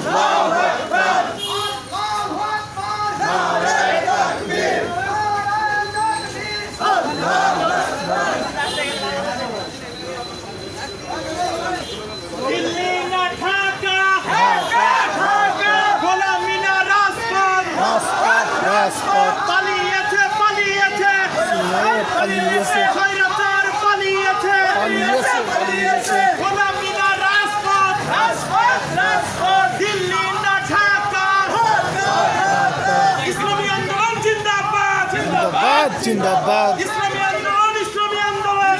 আল্লাহু আকবার। নারায়ণ তাকবীর জিন্দাবাদ জিন্দাবাদ।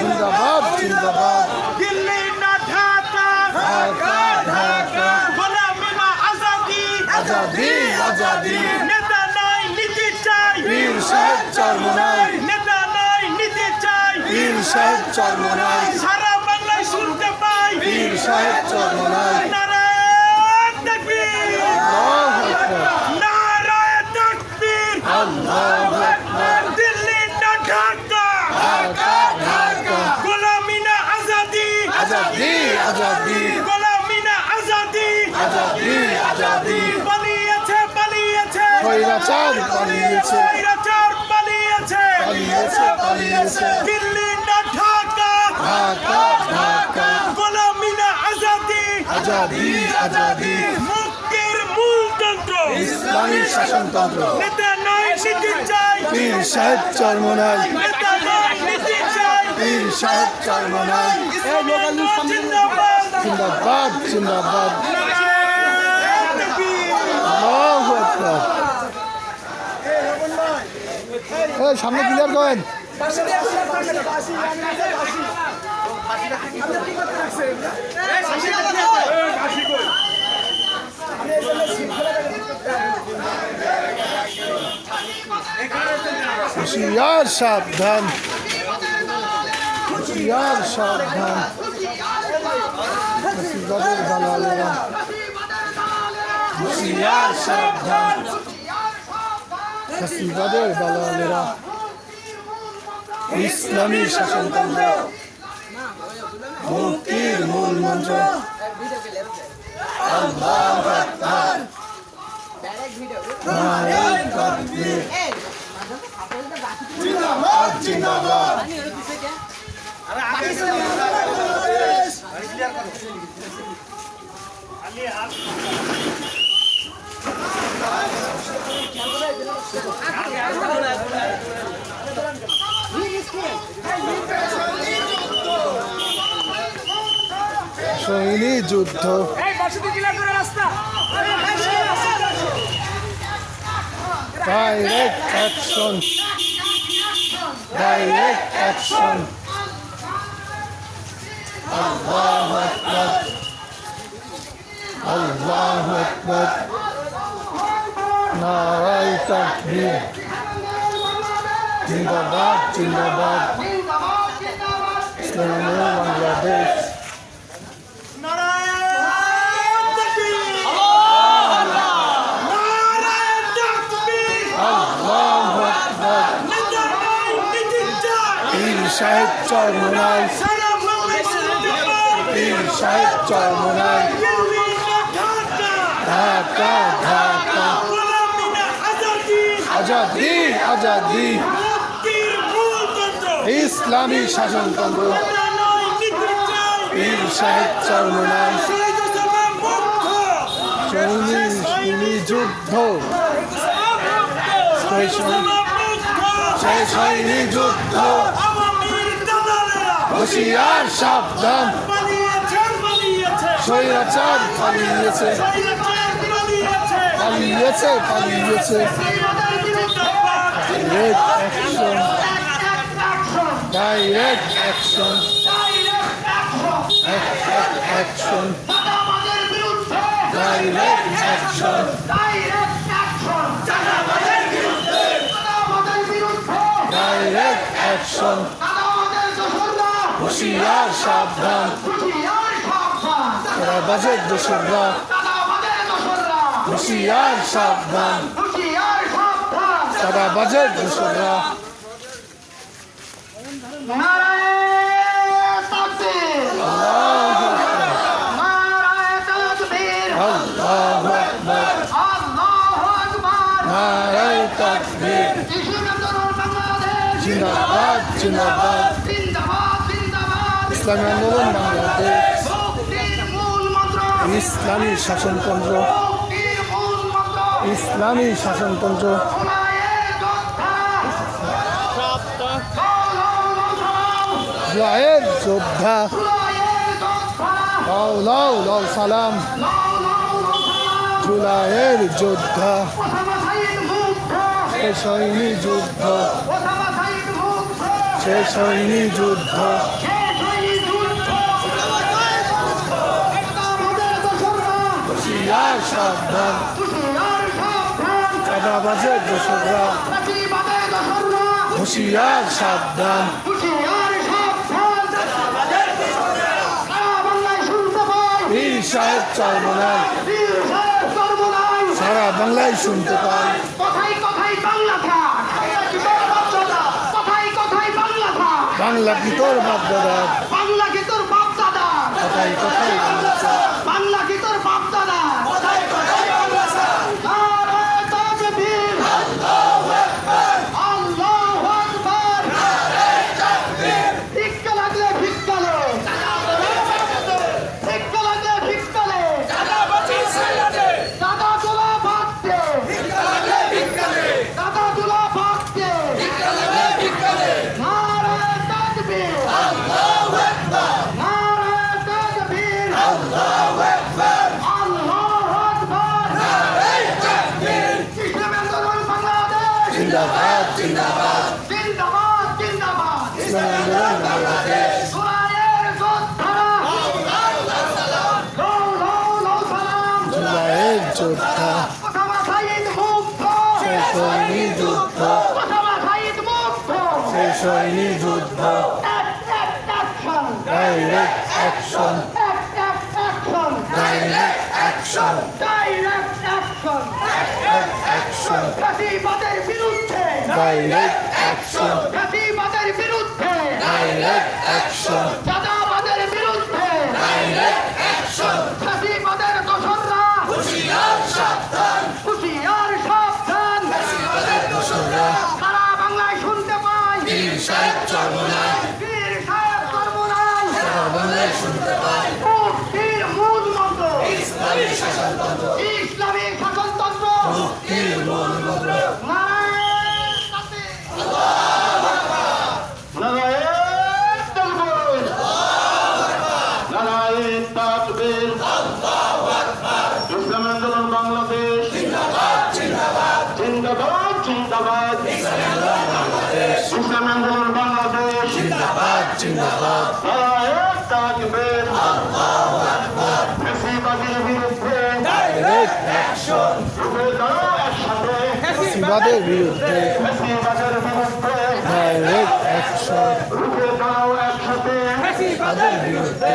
জিন্দাবাদ জিন্দাবাদ। দিল্লি না ঢাকা ঢাকা ঢাকা গোলামি না আজাদি আজাদি। আজাদি নেতা নাই নীতি চাই বীর সাহেব চরমনাই। নেতা নাই নীতি চাই। বীর সাহেব চরমনাই সারা বাংলায় শুনতে পাই বীর সাহেব চরমনাই নারায়ণ তাকবীর আল্লাহু আকবার নারায়ণ তাকবীর আল্লাহু আকবার দিল্লি না ঢাকা ঢাকা ঢাকা গোলামি না আজাদি আজাদি আজাদি গোলামি না আজাদি আজাদি আজাদি পালিয়েছে পালিয়েছে স্বৈরাচার পালিয়েছে। পালিয়েছে। পালিয়েছে পালিয়েছে। দিল্লি না ঢাকা। ঢাকা ঢাকা। গোলামি না আজাদি। আজাদি আজাদি। মুক্তির মূল তন্ত্র। ইসলামী শাসনতন্ত্র। নেতা নয় নীতি চাই। বীর সাহেব চরমনাই। নেতা নয় নীতি চাই। বীর সাহেব চরমনাই। জিন্দাবাদ। জিন্দাবাদ জিন্দাবাদ নারায়ণ তাকবীর। আল্লাহু আকবার এই সামনে ক্লিয়ার করেন। সাবধান। সাবধান। সাবধান। মুসিবতের দালালেরা ইসলামী শাসনতন্ত্র মুক্তির মূল মন্ত্র আল্লাহু আকবার নারায়ণ তাকবীর জিন্দাবাদ জিন্দাবাদ সৈনী যুদ্ধ। ডাইরেক্ট অ্যাকশন ডাইরেক্ট অ্যাকশন আল্লাহু আকবার আল্লাহু আকবার নারায় তাকবীর জিন্দাবাদ জিন্দাবাদ চাই পীর সাহেব শুনতে পাই পীর সাহেব চরমনাই দিল্লি না ঢাকা ঢাকা আজাদি আজাদি আজাদি মুক্তির মূল তন্ত্র ইসলামী শাসনতন্ত্র। পীর সাহেব সৈনী যুদ্ধ। যুদ্ধ। হুশিয়ার সাবধান। স্বৈরাচার পালিয়েছে। পালিয়েছে পালিয়েছে। Direct action action direct action direct action চাঁদাবাজের বিরুদ্ধে চাঁদাবাজের বিরুদ্ধে ডাইরেক্ট অ্যাকশন চাঁদাবাজের দোসররা হুঁশিয়ার সাবধান জিন্দাবাদ জিন্দাবাদ। ইসলামী আন্দোলন বাংলাদেশ। ইসলামী শাসনতন্ত্র। ইসলামী শাসনতন্ত্র। জয়ের যোদ্ধা। লাউ লাউ লাউ সালাম। জুলাইয়ের যোদ্ধা। শেষ হয়নি যুদ্ধ। শেষ হয়নি যুদ্ধ। হুঁশিয়ার সাবধান। হুঁশিয়ার সাবধান সারা বাংলায় শুনতে পাই বীর সাহেব সর্বদাই সারা বাংলায় শুনতে পাই বাংলা কি তোর বাপদাদা বাংলা কি তোর বাপ দাদা? কথাই কথাই হয়নি যুদ্ধ। এক action direct action direct action direct action ফাঁসিবাদের বিরুদ্ধে ডাইরেক্ট অ্যাকশন ফাঁসিবাদের বিরুদ্ধে ডাইরেক্ট অ্যাকশন পাই বীর সাহেব চরমনায়। বীর সাহেব কর্মরাই সারা বাংলায় শুনতে পাই মুক্তির মূল মন্ত্র ইসলামী শাসনতন্ত্র। ইসলামী শাসনতন্ত্র। মুক্তির মূল মন্ত্র নারায়ণ তাকবীর। নারায়ণ জিন্দাবাদ জিন্দাবাদ নারায়ণ তাকবীর ফ্যাসিবাদের বিরুদ্ধে ডাইরেক্ট অ্যাকশন ফ্যাসিবাদের বিরুদ্ধে ফ্যাসিবাদের বিরুদ্ধে ডাইরেক্ট অ্যাকশন রুখে দাঁড়াও একসাথে ফ্যাসিবাদের বিরুদ্ধে